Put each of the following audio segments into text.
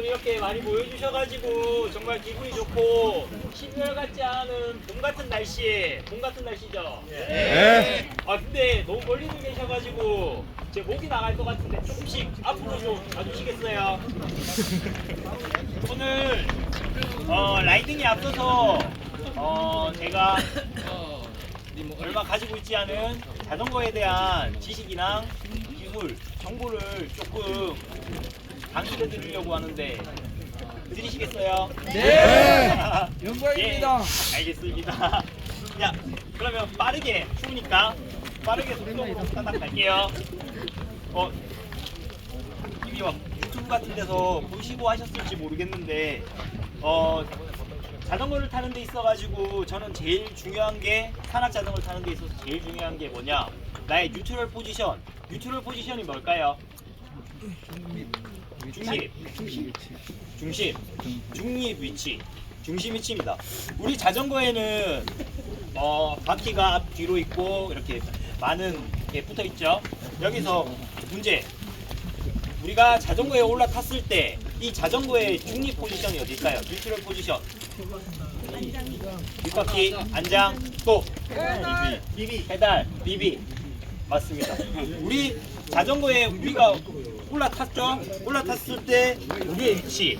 오늘 이렇게 많이 모여주셔가지고 정말 기분이 좋고 12월 같지 않은 봄 같은 날씨에 봄 같은 날씨죠? 네. 아 근데 너무 멀리서 계셔가지고 제 목이 나갈 것 같은데 조금씩 앞으로 좀 와주시겠어요? 오늘 어, 라이딩에 앞서서 어, 제가 얼마 가지고 있지 않은 자전거에 대한 지식이나 기술, 정보를 조금 강의해 드리려고 하는데 드리시겠어요? 네. 영광입니다. 예, 알겠습니다. 야, 그러면 빠르게 추우니까 빠르게 속도로 따닥 갈게요. 어, 이미 막 유튜브 같은 데서 보시고 하셨을지 모르겠는데, 어, 자전거를 타는 데 있어가지고 저는 제일 중요한 게 산악 자전거를 타는 데 있어서 제일 중요한 게 뭐냐? 나의 뉴트럴 포지션. 뉴트럴 포지션이 뭘까요? 중심. 중심. 중립 위치. 중심 위치입니다. 우리 자전거에는 어, 바퀴가 앞 뒤로 있고 이렇게 많은 게 붙어 있죠. 여기서 문제. 우리가 자전거에 올라탔을 때 이 자전거의 중립 포지션이 어딜까요? 뉴트럴 포지션. 뒷바퀴, 안장, 또 비비, 비비, 페달, 비비. 맞습니다. 우리 자전거에 우리가 올라탔죠? 올라탔을 때 우리의 위치.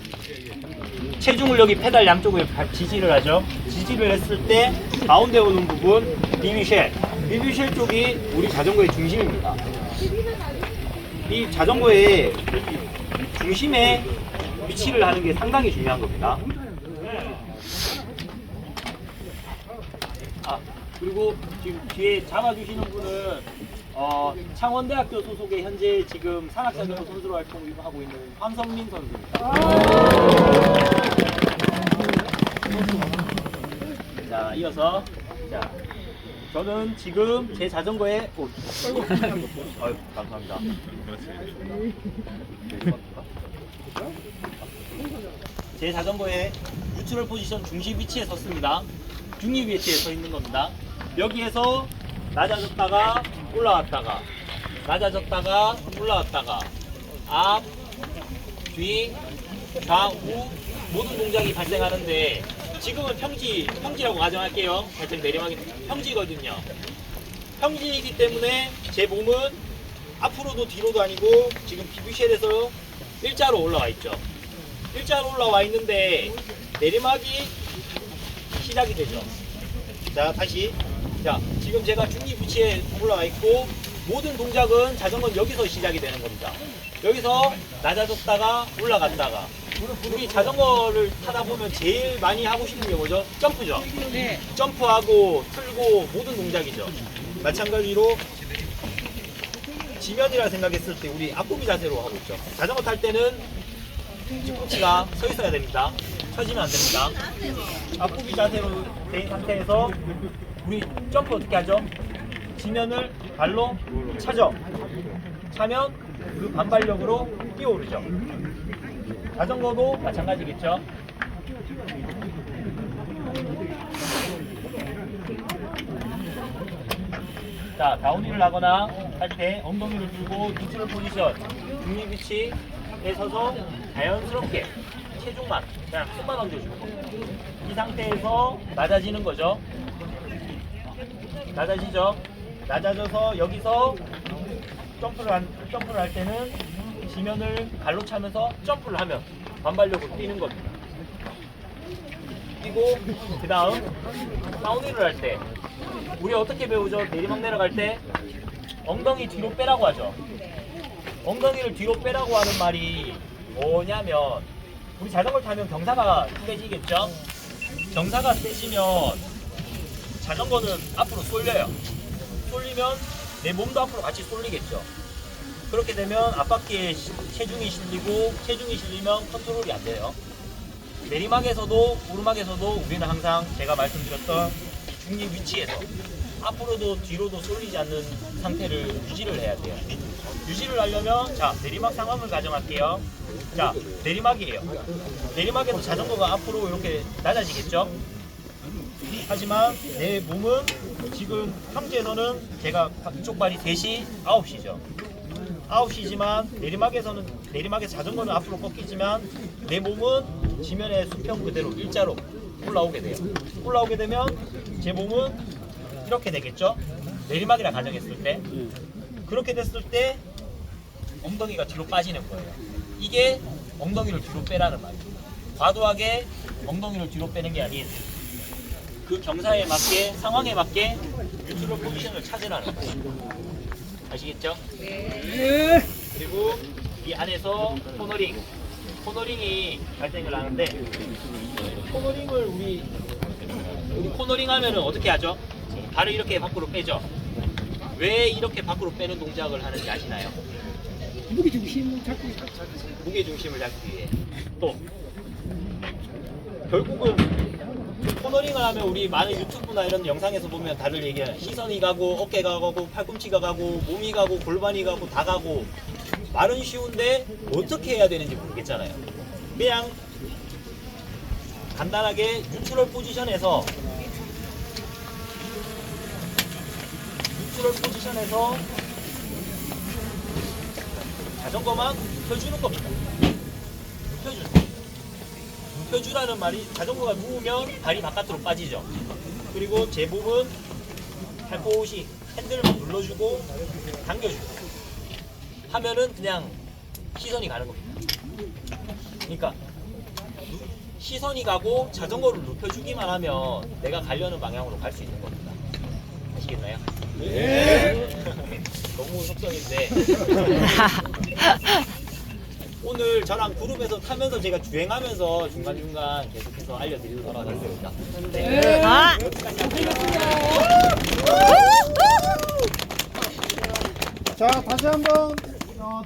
체중을 여기 페달 양쪽에 바- 지지를 하죠. 지지를 했을 때 가운데 오는 부분 비비쉘. 비비쉘 쪽이 우리 자전거의 중심입니다. 이 자전거의 중심에 위치를 하는 게 상당히 중요한 겁니다. 아 그리고 지금 뒤에 잡아주시는 분은 어, 창원대학교 소속의 현재 지금 산악자전거 선수로 활동하고 있는 황선민 선수입니다. 자 이어서 자 저는 지금 제 자전거에 오, 아유, 감사합니다. 제 자전거에 뉴트럴 포지션 중심 위치에 섰습니다. 중립 위치에 서 있는 겁니다. 여기에서 낮아졌다가 올라왔다가 낮아졌다가 올라왔다가 앞, 뒤, 좌우 모든 동작이 발생하는데 지금은 평지, 평지라고 가정할게요. 살짝 내려가기 평지거든요. 평지이기 때문에 제 몸은 앞으로도 뒤로도 아니고 지금 비비쉘에서 일자로 올라와 있죠. 일자로 올라와 있는데 내리막이 시작이 되죠. 자 다시 자 지금 제가 중립 위치에 올라와 있고 모든 동작은 자전거는 여기서 시작이 되는 겁니다. 여기서 낮아졌다가 올라갔다가 우리 자전거를 타다 보면 제일 많이 하고 싶은 게 뭐죠? 점프죠. 네. 점프하고 틀고 모든 동작이죠. 마찬가지로 지면이라 생각했을 때 우리 앞구비 자세로 하고 있죠. 자전거 탈 때는 뒤꿈치가 서 있어야 됩니다. 처지면 안 됩니다. 앞구비 자세로 된 상태에서 우리 점프 어떻게 하죠? 지면을 발로 차죠. 차면 그 반발력으로 뛰어오르죠. 자전거도 마찬가지겠죠. 자, 다운힐을 하거나 할 때 엉덩이를 들고 뉴트럴 포지션, 중립 위치 에 서서 자연스럽게 체중만 그냥 손만 얹어주는 겁니다. 이 상태에서 낮아지는 거죠. 낮아지죠. 낮아져서 여기서 점프를 한, 점프를 할 때는 지면을 발로 차면서 점프를 하면 반발력으로 뛰는 겁니다. 뛰고 그 다음 다운힐을 할 때 우리 어떻게 배우죠? 내리막 내려갈 때 엉덩이 뒤로 빼라고 하죠. 엉덩이를 뒤로 빼라고 하는 말이 뭐냐면 우리 자전거를 타면 경사가 세지겠죠? 경사가 세지면 자전거는 앞으로 쏠려요. 쏠리면 내 몸도 앞으로 같이 쏠리겠죠. 그렇게 되면 앞바퀴에 시- 체중이 실리고 체중이 실리면 컨트롤이 안 돼요. 내리막에서도 오르막에서도 우리는 항상 제가 말씀드렸던 이 중립 위치에서 앞으로도 뒤로도 쏠리지 않는 상태를 유지를 해야 돼요. 유지를 하려면 자 내리막 상황을 가정할게요. 자 내리막이에요. 내리막에서 자전거가 앞으로 이렇게 낮아지겠죠. 하지만 내 몸은 지금 평지에서는 제가 이쪽 발이 3시, 9시죠. 9시지만 내리막에서는 내리막에 자전거는 앞으로 꺾이지만 내 몸은 지면의 수평 그대로 일자로 올라오게 돼요. 올라오게 되면 제 몸은 이렇게 되겠죠? 내리막이라 가정했을 때 그렇게 됐을 때 엉덩이가 뒤로 빠지는 거예요. 이게 엉덩이를 뒤로 빼라는 말이에요. 과도하게 엉덩이를 뒤로 빼는 게 아닌 그 경사에 맞게 상황에 맞게 뉴트럴 포지션을 찾으라는 거예요. 아시겠죠? 그리고 이 안에서 코너링, 코너링이 발생을 하는데 코너링을 우리 우리 코너링 하면은 어떻게 하죠? 발을 이렇게 밖으로 빼죠. 왜 이렇게 밖으로 빼는 동작을 하는지 아시나요? 무게 중심 잡고 무게 중심을 잡기 위해. 또 결국은 코너링을 하면 우리 많은 유튜브나 이런 영상에서 보면 다들 얘기해요 시선이 가고 어깨가 가고 팔꿈치가 가고 몸이 가고 골반이 가고 다 가고. 말은 쉬운데 어떻게 해야 되는지 모르겠잖아요. 그냥 간단하게 뉴트럴 포지션에서 뉴트럴 포지션에서 자전거만 펴주는 겁니다. 거예요. 눕혀주라는 말이 자전거가 누우면 발이 바깥으로 빠지죠. 그리고 제 몸은 살포시 핸들만 눌러주고 당겨주고 하면은 그냥 시선이 가는 겁니다. 그러니까 누- 시선이 가고 자전거를 눕혀주기만 하면 내가 가려는 방향으로 갈 수 있는 겁니다. 아시겠나요? 너무 속성인데 오늘 저랑 그룹에서 타면서 제가 주행하면서 중간중간 계속해서 알려드리도록 하겠습니다. 네. 아. 자 다시 한번 어,